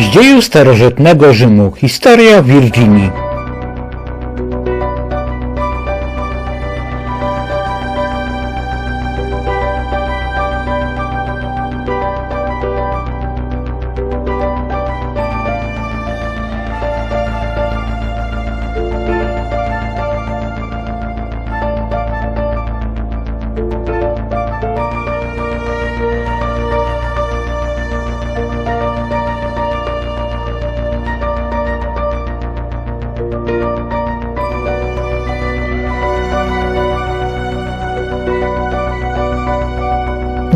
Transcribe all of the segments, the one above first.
Z dzieju starożytnego Rzymu Historia Virginii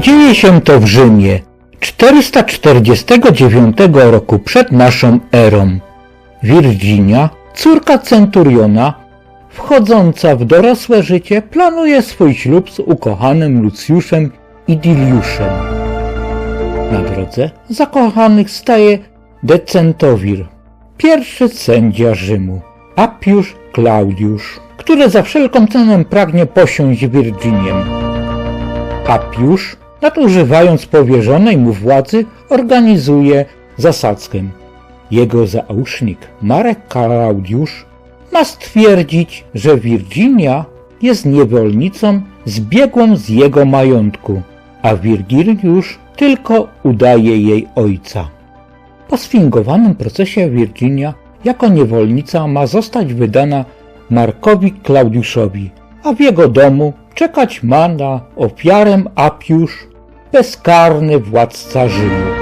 Dzieje się to w Rzymie 449 roku przed naszą erą. Virginia, córka centuriona, wchodząca w dorosłe życie, planuje swój ślub z ukochanym Lucjuszem Idiliuszem. Na drodze zakochanych staje Decentowir, pierwszy sędzia Rzymu, Appiusz Klaudiusz, który za wszelką cenę pragnie posiąść Virginię. Appiusz, nadużywając powierzonej mu władzy, organizuje zasadzkę. Jego zausznik Marek Klaudiusz ma stwierdzić, że Virginia jest niewolnicą zbiegłą z jego majątku, a Virgiliusz tylko udaje jej ojca. Po sfingowanym procesie Virginia jako niewolnica ma zostać wydana Markowi Klaudiuszowi, a w jego domu czekać ma na ofiarę Apiusz, bezkarny władca Rzymu.